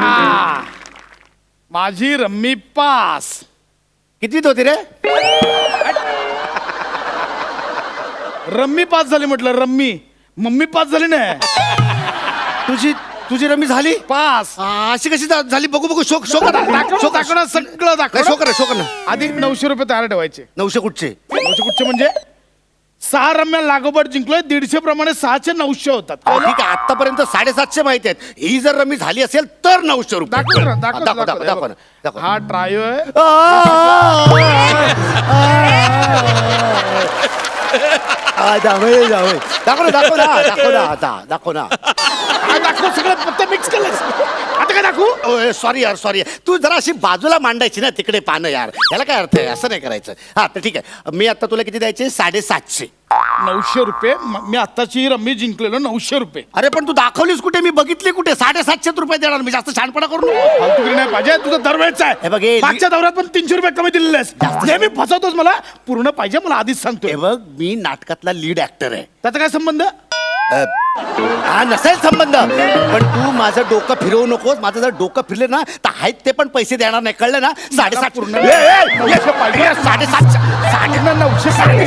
आ, माझी rummy pass. कितीत होती रे? Rummy pass झाली म्हटलं रम्मी. मम्मी पास झाली ना तुझी तुझी रमी झाली? पास. आ, अशी कशी झा- झाली? बघू बघू शोक शोक दाखव दाखव सगळं दाखव शोक ना शोक ना. अधिक नऊशे रुपये तयार ठेवायचे. नऊशे कुठचे? नऊशे कुठचे म्हणजे? सहा रम्या लागोपाठ जिंकलोय दीडशे प्रमाणे सहाशे नऊशे होतात ठीक आहे आतापर्यंत साडेसातशे माहिती आहेत ही जर रमी झाली असेल तर नऊशे रुपये दाखव ना, हा, दाखव दाखव दाखव, दाखव दाखव दाखव हा ट्रायो आहे आ, जावई, जावई. दाखव ना दाखव ना दाखव ना आता दाखव ना हा दाखव सगळं पत्ते मिक्स केलं सॉरी यार सॉरी तू जरा अशी बाजूला मांडायची ना तिकडे पानं यार. याला काय अर्थ आहे? असं नाही करायचं. हा तर ठीक आहे. मी आता तुला किती द्यायचे? साडेसातशे. नऊशे रुपये? म- मी आत्ताची रम्मी जिंकलेलो नऊशे रुपये. अरे पण तू दाखवलीस कुठे? मी बघितली कुठे? साडेसातशे रुपये देणार. मी जास्त छानपणा करू नको. फालतुगिरी नाही पाहिजे. तुझं दरवेळचं हे बघ, हे आहे लि- मागच्या दौऱ्यात पण तीनशे रुपये कमी दिलेले आहेस नेहमी फसवतोस मला. पूर्ण पाहिजे मला आधीच सांगतोय. हे बघ मी नाटकातला लीड ऍक्टर आहे. त्याचा काय संबंध? अ, हा नसेल संबंध. पण तू माझं डोकं फिरवू नकोस. माझं जर डोकं फिरले ना तर आहेत ते पण पैसे देणार नाही. कळलं ना? साडेसात पूर्ण- ए, ए, ए, नऊशे पाहिजे. साडेसातशे साडे नऊशे साडे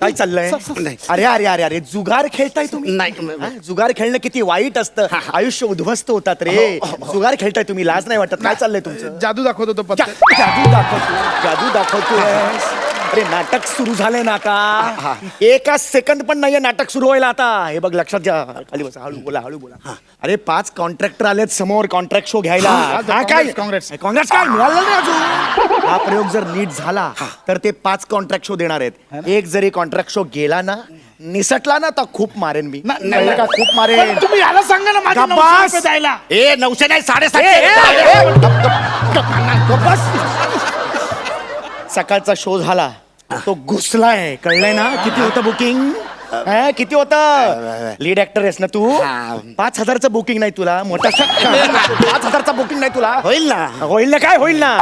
काय चाललंय? नाही. अरे अरे अरे अरे जुगार खेळताय तुम्ही? नाही. हा? जुगार खेळणं किती वाईट असतं. आयुष्य उद्ध्वस्त होतात रे. जुगार खेळताय तुम्ही. लाज नाही वाटत. काय चाललंय तुमचं? जादू दाखवत होतो जा- जादू दाखवतो. जादू दाखवतोय. अरे नाटक सुरू झालंय ना आता एका सेकंद पण नाहीये नाटक सुरू व्हायला आता हे बघ लक्षात घ्या खाली बसा हळू बोला हळू बोला अरे पाच कॉन्ट्रॅक्टर आलेत समोर कॉन्ट्रॅक्ट शो घ्यायला हा, हा, काय काँग्रेस, काँग्रेस. काय मिळालं नाही अजून हा प्रयोग जर नीट झाला तर ते पाच कॉन्ट्रॅक्ट शो देणार आहेत एक जरी कॉन्ट्रॅक्ट शो गेला ना निसटला ना तर खूप मारेन मी का? खूप मारेन पण तुम्ही याला सांगा ना माझे गप्पास. नऊशे रुपये द्यायला ए नऊशे नाही ए, साडेसातशे ए, ए, गप- गप- गप- गप बस. सकाळचा शो झाला. तो घुसलाय. कळलंय ना? किती होतं बुकिंग किती होतं? लीड ऍक्टर आहेस ना तू. पाच हजारचं बुकिंग नाही तुला. मोठा पाच हजारचा बुकिंग नाही तुला. होईल ना. होईल ना काय? होईल ना.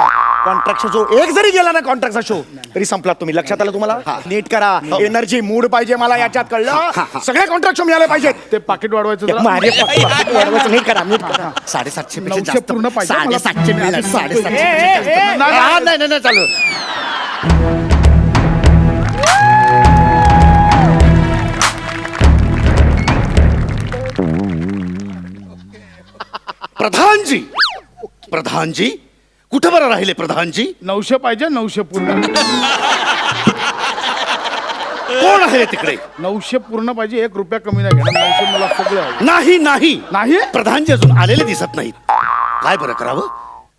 Contract show. एक जरी गेला ना कॉन्ट्रॅक्टचा शो तरी संपला तुम्ही. लक्षात आलं तुम्हाला? नीट करा. एनर्जी मूड पाहिजे मला याच्यात कळलं? सगळे कॉन्ट्रॅक्ट शो मिळाले पाहिजेत ते पाकिट वाढवायचं जरा. माझे पाकीट वाढवायचं. नीट करा नीट करा. साडेसातशे पेक्षा नऊशे जास्त. पूर्ण पाहिजे. मला. साडेसातशे साडेसातशे हा, नाही नाही, चालू. प्रधानजी. प्रधानजी कुठं बरं राहिले प्रधानजी? नऊशे पाहिजे नऊशे पूर्ण. कोण आहे तिकडे? नऊशे पूर्ण पाहिजे एक रुपया कमी नाही घेणार. नऊशे मला सगळे. नाही नाही. नाही? प्रधानजी अजून आलेले दिसत नाहीत. काय बरं करावं?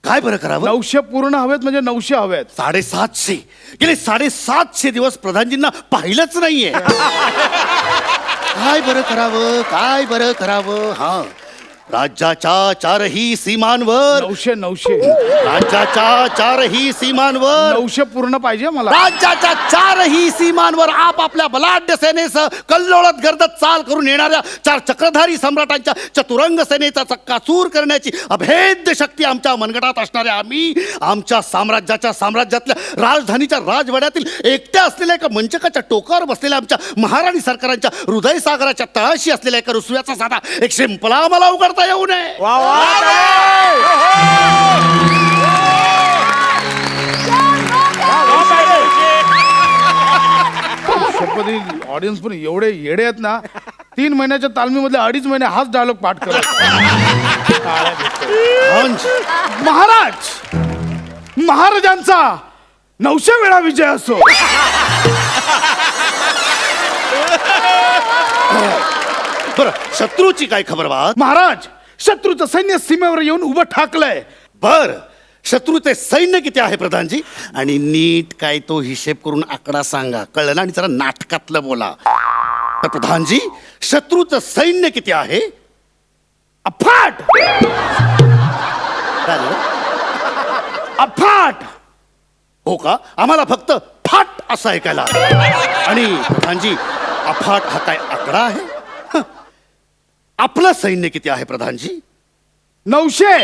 काय बरं करावं? नऊशे पूर्ण हवेत म्हणजे नऊशे हवेत. साडेसातशे. गेले साडेसातशे दिवस प्रधानजींना पाहिलंच नाहीये. काय बरं करावं? काय बरं करावं? हा. राज्याच्या चारही सीमांवर. नऊशे नऊशे. राज्याच्या चारही सीमांवर. नऊशे पूर्ण पाहिजे मला. राज्याच्या चारही सीमांवर आपापल्या बलाढ्य सेनेसह कल्लोळत गर्दत चाल करून येणाऱ्या चार चक्रधारी सम्राटांच्या चतुरंग सेनेचा चक्काचूर करण्याची अभेद्य शक्ती आमच्या मनगटात असणाऱ्या आम्ही आमच्या साम्राज्याच्या साम्राज्यातल्या राजधानीच्या राजवाड्यातील एकट्या असलेल्या एका मंचकाच्या टोकावर बसलेल्या आमच्या महाराणी सरकारांच्या हृदय सागराच्या तळाशी असलेल्या एका रुसव्याचा साधा एक शिंपला मला उघडता. येऊ नये वा वा शपथी ऑडियन्स पण एवढे येडे आहेत ना तीन महिन्याच्या तालमीमधले अडीच महिने हाच डायलॉग पाठ करत हंस, महाराज महाराजांचा नऊशे वेळा विजय असो. बरं शत्रूची काय खबर बा महाराज शत्रूचं सैन्य सीमेवर येऊन उभं ठाकलंय. बर शत्रूचे सैन्य किती आहे प्रधानजी? आणि नीट काय तो हिशेब करून आकडा सांगा. कळलं ना? आणि जरा नाटकातलं बोला. तर प्रधानजी शत्रूचं सैन्य किती आहे? अफाट! काय झालं? अफाट! हो का? आम्हाला फक्त फाट असं ऐकायला आलं. आणि प्रधानजी अफाट हा काय आकडा आहे. आपलं सैन्य किती आहे प्रधानजी? नऊशे.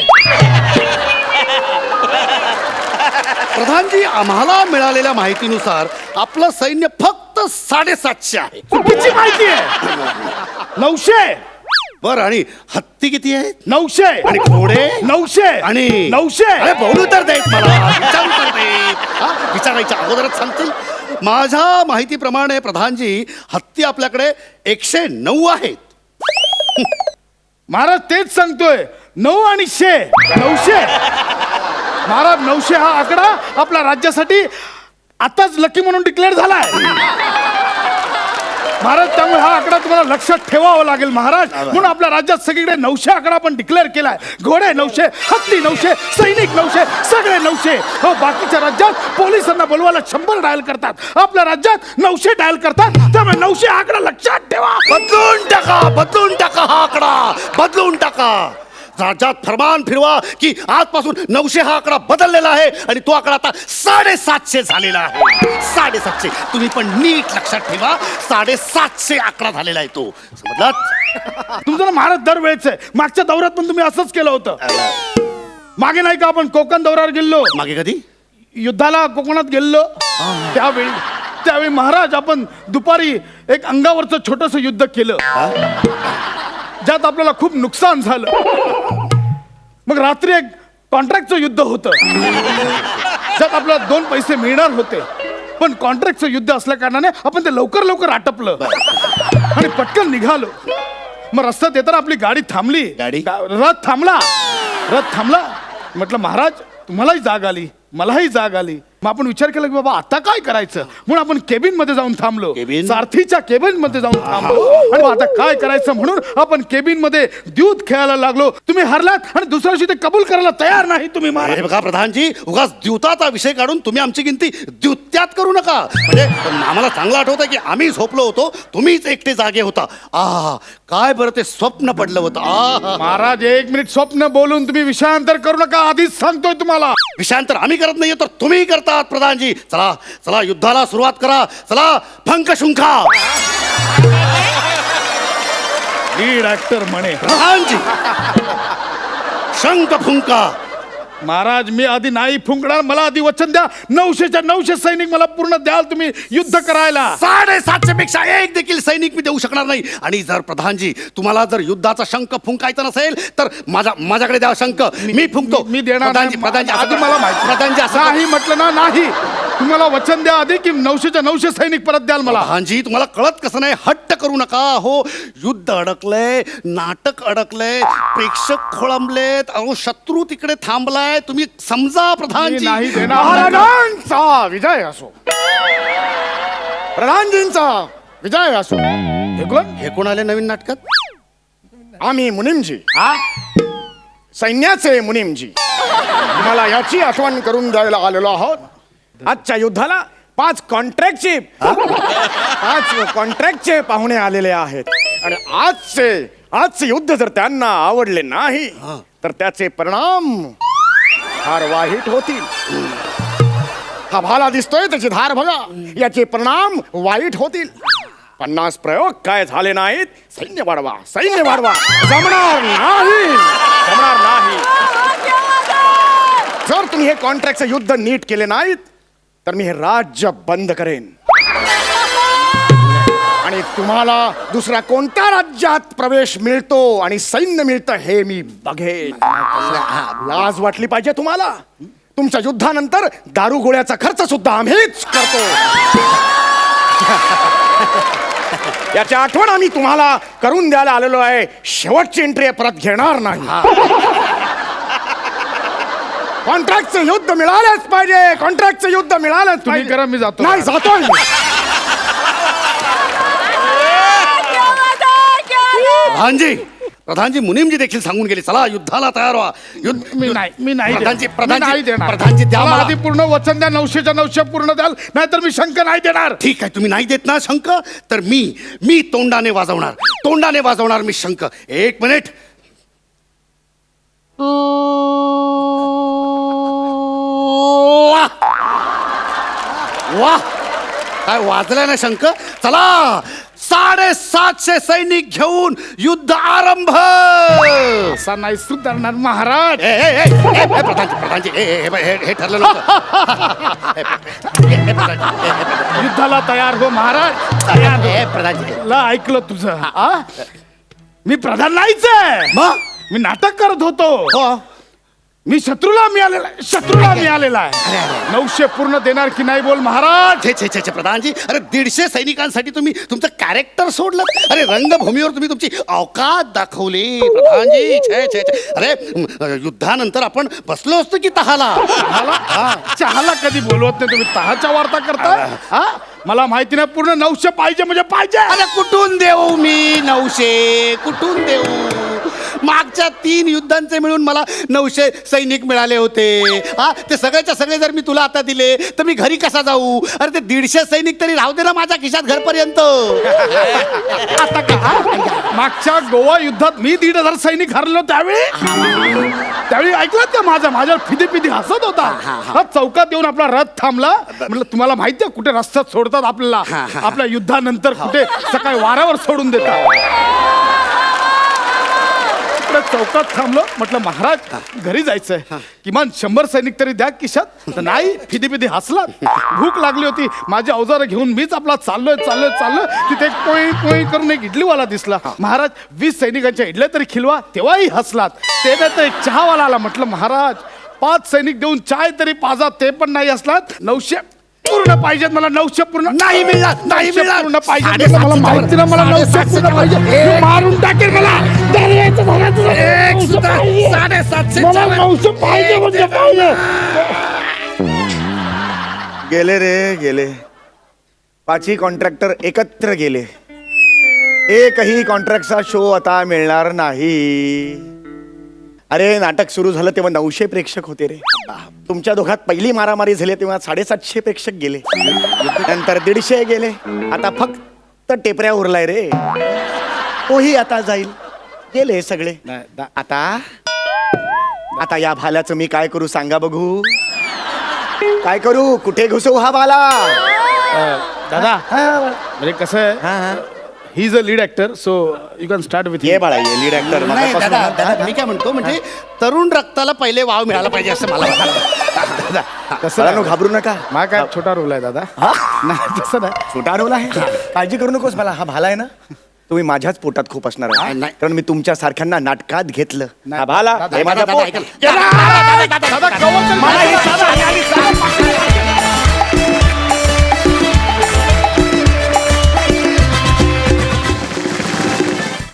प्रधानजी आम्हाला मिळालेल्या माहितीनुसार आपलं सैन्य फक्त साडेसातशे आहे. चुकीची माहिती आहे. नऊशे. बर आणि हत्ती किती आहेत नऊशे. आणि घोडे? नऊशे. आणि नऊशे. अरे बोलू तर देत मला. विचारू तर देत हा? विचारायच्या अगोदरच सांगतील. माझ्या माहितीप्रमाणे प्रधानजी हत्ती आपल्याकडे एकशे नऊ आहेत. महाराज तेच सांगतोय नऊ आणि शे. नऊशे. महाराज नऊशे हा आकडा आपल्या राज्यासाठी आताच लकी म्हणून डिक्लेअर झालाय. महाराज त्यामुळे हा आकडा तुम्हाला लक्षात ठेवावा लागेल महाराज. म्हणून आपल्या राज्यात सगळीकडे नऊशे आकडा पण डिक्लेअर केलाय. घोडे नऊशे हत्ती नऊशे सैनिक नऊशे सगळे नऊशे. हो बाकीच्या राज्यात पोलिसांना बोलवायला शंभर डायल करतात. आपल्या राज्यात नऊशे डायल करतात. त्यामुळे नऊशे आकडा लक्षात ठेवा. बदलून टाका बदलून टाका हा आकडा. बदलून टाका. राज्यात फरमान फिरवा की आजपासून नऊशे हा आकडा बदललेला आहे आणि तो आकडा आता साडेसातशे झालेला आहे. साडेसातशे. तुम्ही पण नीट लक्षात ठेवा. साडेसातशे आकडा झालेला आहे तो. समजलात तुमचं ना महाराज दरवेळेच आहे. मागच्या दौऱ्यात पण तुम्ही असंच केलं होतं. मागे नाही का आपण कोकण दौऱ्यावर गेलो? मागे कधी? युद्धाला कोकणात गेलो. त्यावेळी त्यावेळी महाराज आपण दुपारी एक अंगावरचं छोटस युद्ध केलं. ज्यात आपल्याला खूप नुकसान झालं. मग रात्री एक कॉन्ट्रॅक्टचं युद्ध होतं. ज्यात आपल्याला दोन पैसे मिळणार होते. पण कॉन्ट्रॅक्टचं युद्ध असल्या कारणाने आपण ते लवकर लवकर आटपलं. आणि पटकन निघालो. मग रस्त्यात येताना आपली गाडी थांबली. गाडी? रथ थांबला. रथ थांबला. म्हटलं महाराज तुम्हालाही जाग आली. मलाही जाग आली. मग आपण विचार केला की बाबा आता काय करायचं? म्हणून आपण केबिनमध्ये जाऊन थांबलो. केबिन? सारथीच्या केबिनमध्ये जाऊन थांबलो. आणि मग आता काय करायचं म्हणून आपण केबिनमध्ये द्यूत खेळायला लागलो. तुम्ही हरलात आणि दुसऱ्या दिवशी ते कबूल करायला तयार नाही तुम्ही हे बघा प्रधानजी उगाच द्युताचा विषय काढून तुम्ही आमची गिनती द्युत्यात करू नका. म्हणजे आम्हाला चांगलं आठवतं की आम्ही झोपलो होतो तुम्हीच एकटे जागे होता. आ काय बरं ते स्वप्न पडलं होतं. आ महाराज एक मिनिट स्वप्न बोलून तुम्ही विषयांतर करू नका आधीच सांगतोय तुम्हाला. विषयांतर आम्ही करत नाहीये तर तुम्ही करतात प्रधानजी. चला चला युद्धाला सुरुवात करा. चला फंक शुंखा. लीड ऍक्टर म्हणे. प्रधानजी. शंख फुंका. महाराज मी आधी नाही फुंकणार मला आधी वचन द्या. नऊशेच्या नऊशे सैनिक मला पूर्ण द्याल तुम्ही युद्ध करायला. साडेसातशे पेक्षा एक देखील सैनिक मी देऊ शकणार नाही. आणि जर प्रधानजी तुम्हाला जर युद्धाचा शंख फुंकायचा नसेल तर माझ्या माझ्याकडे द्या शंख. मी फुंकतो. मी- देणार प्रधानजी. प्रधानजी आधी मला माहिती प्रधानजी असं नाही म्हटलं ना नाही. तुम्हाला वचन द्या आधी की नऊशेच्या नऊशे सैनिक परत द्याल मला. प्रधानजी तुम्हाला कळत कसं नाही? हट्ट करू नका हो युद्ध अडकलंय नाटक अडकलंय प्रेक्षक खोळंबलेत अहो शत्रू तिकडे थांबलाय. तुम्ही समजा मी प्रधानजी नाही देणार. महाराजांचा विजय असो. प्रधानजींचा विजय असो. हे कोण? हे कोण आले नवीन नाटकात? आम्ही मुनिमजी. सैन्याचे मुनिमजी. तुम्हाला याची आठवण करून द्यायला आलेलो आहोत. आजच्या युद्धाला पाच कॉन्ट्रॅक्टचे पाच कॉन्ट्रॅक्टचे पाहुणे आलेले आहेत. आणि आजचे आजचे युद्ध जर त्यांना आवडले नाही तर त्याचे परिणाम फार वाईट होतील. हा भाला दिसतोय त्याची धार बघा. याचे परिणाम वाईट होतील. पन्नास प्रयोग काय झाले नाहीत? सैन्य वाढवा सैन्य वाढवा. जमणार नाही. जमणार नाही. जर तुम्ही हे कॉन्ट्रॅक्टचं युद्ध नीट केले नाहीत तर मी हे राज्य बंद करेन. आणि तुम्हाला दुसऱ्या कोणत्या राज्यात प्रवेश मिळतो आणि सैन्य मिळतं हे मी बघेन. लाज वाटली पाहिजे तुम्हाला? तुमच्या युद्धानंतर दारू गोळ्याचा खर्च सुद्धा आम्हीच करतो. याची आठवण आम्ही तुम्हाला करून द्यायला आलेलो आहे. शेवटची एंट्री परत घेणार नाही. कॉन्ट्रॅक्टचं युद्ध मिळालंच पाहिजे. कॉन्ट्रॅक्टचं युद्ध मिळालंच तुम्ही पाहिजे. करा, मी जातो. नाही जातोय मी. प्रधानजी प्रधानजी मुनीमजी देखील सांगून गेले चला युद्धाला तयार व्हा. युद्ध मी नाही मी नाही प्रधानजी देणार. मी नाही प्रधानजी देणार. प्रधानजी द्या मला मला. आधी पूर्ण वचन द्या नऊशेच्या नऊशे पूर्ण द्याल नाहीतर मी शंक नाही देणार. ठीक आहे तुम्ही नाही देत ना शंख तर मी मी तोंडाने वाजवणार. तोंडाने वाजवणार मी शंख. एक मिनिट. वाह! काय वाजलाय ना शंख? चला! साडेसातशे सैनिक घेऊन युद्ध आरंभ! असा नाही सुधारणार महाराज. ए, ए, ए, ए, ए, प्रधानजी प्रधानजी ए, ए, हे- हे- हे ठरलं नव्हतं. ए, ए, ए, प्रधानजी, ए, ए, प्रधानजी. युद्धाला तयार हो महाराज. तयार हो. ए, प्रधानजी. ला ऐकलं तुझं. आ? मी प्रधान नाहीच आहे. मग? मी नाटक करत होतो. हो. मी शत्रूला मिळालेला आहे शत्रूला मिळालेला आहे. नऊशे पूर्ण देणार की नाही बोल महाराज? छे छे छे छे प्रधानजी अरे दीडशे सैनिकांसाठी तुम्ही तुमचं कॅरेक्टर सोडलं. अरे रंगभूमीवर तुम्ही तुमची अवकात दाखवली प्रधानजी. छे छे छे. अरे म, युद्धानंतर आपण बसलो असतो की तहाला? चहाला चहाला कधी बोलवत नाही तुम्ही? तहाच्या वार्ता करता हा? मला माहिती नाही पूर्ण नऊशे पाहिजे म्हणजे पाहिजे. अरे कुठून देऊ मी नऊशे? कुठून देऊ? मागच्या तीन युद्धांचे मिळून मला नऊशे सैनिक मिळाले होते. हा ते सगळेच्या सगळे जर मी तुला आता दिले तर मी घरी कसा जाऊ? अरे ते दीडशे सैनिक तरी राहू दे ना माझ्या खिशात घरपर्यंत. आता का हा? मागच्या गोवा युद्धात मी दीड हजार सैनिक हरलो त्यावेळी? त्यावेळी ऐकलं का माझा? माझ्यावर फिदी फिदी हसत होता. हा चौकात येऊन आपला रथ थांबला. म्हटलं तुम्हाला माहितीये कुठे रस्त्यात सोडतात आपल्याला? आपल्या युद्धानंतर कुठे सकाळी वारावर सोडून देतात? इकडे चौकात थांबलो. म्हटलं महाराज घरी जायचंय. किमान शंभर सैनिक तरी द्या किशात. तर नाही फिदी फिदी हसला भूक लागली होती. माझी अवजारं घेऊन मीच आपला चाललोय चाललोय चाललोय. तिथे एक पोळी पोळी करून एक इडलीवाला दिसला. महाराज वीस सैनिकांच्या इडल्या तरी खिलवा. तेव्हाही हसलात. ते नाही तर एक चहावाला आला. म्हटलं महाराज पाच सैनिक देऊन चाय तरी पाजा. ते पण नाही असलात नऊशे पूर्ण पाहिजेत मला नऊशे पूर्ण नाही मिळणार, नाही मिळणार. पूर्ण पाहिजे साडेसातशे मला माहिती ना मला नऊशे साडेसातशे पूर्ण पाहिजे मी मारून टाकेल मला. दर्याचं भरायचं एक नऊशे सुद्धा पाहिजे. साडेसातशे मला चव्हाण. नऊशे पाहिजे म्हणजे पाहिजे गेले रे गेले. पाचही कॉन्ट्रॅक्टर एकत्र गेले. एकही कॉन्ट्रॅक्टचा शो आता मिळणार नाही. अरे नाटक सुरू झालं तेव्हा नऊशे प्रेक्षक होते रे. तुमच्या दोघात पहिली मारामारी झाली तेव्हा साडेसातशे प्रेक्षक गेले. नंतर दीडशे गेले. आता फक्त टेपऱ्या उरलाय रे. तोही आता जाईल. गेले सगळे. आता? आता या भाल्याचं मी काय करू सांगा बघू. काय करू? कुठे घुसवू हा भाला? दादा? म्हणजे कसं आहे? हा, हा. He is a lead actor so you can start with ये बाळा ये लीड ऍक्टर नाही दादा दादा मी काय म्हणतो म्हणजे तरुण रक्ताला पहिले वाव मिळाला पाहिजे असं मला वाटतं कसं घाबरू नका माझा काय छोटा रोल आहे दादा नाही तसं नाही छोटा रोल आहे काळजी करू नकोस मला हा भाला आहे ना तुम्ही माझ्याच पोटात खूप असणार आहे नाही. कारण मी तुमच्या सारख्यांना नाटकात घेतलं. हा भाला हे माझं दादा, पोट. ऐकलं. दादा, कवर तर मला हे दादा, साधा आणि आधी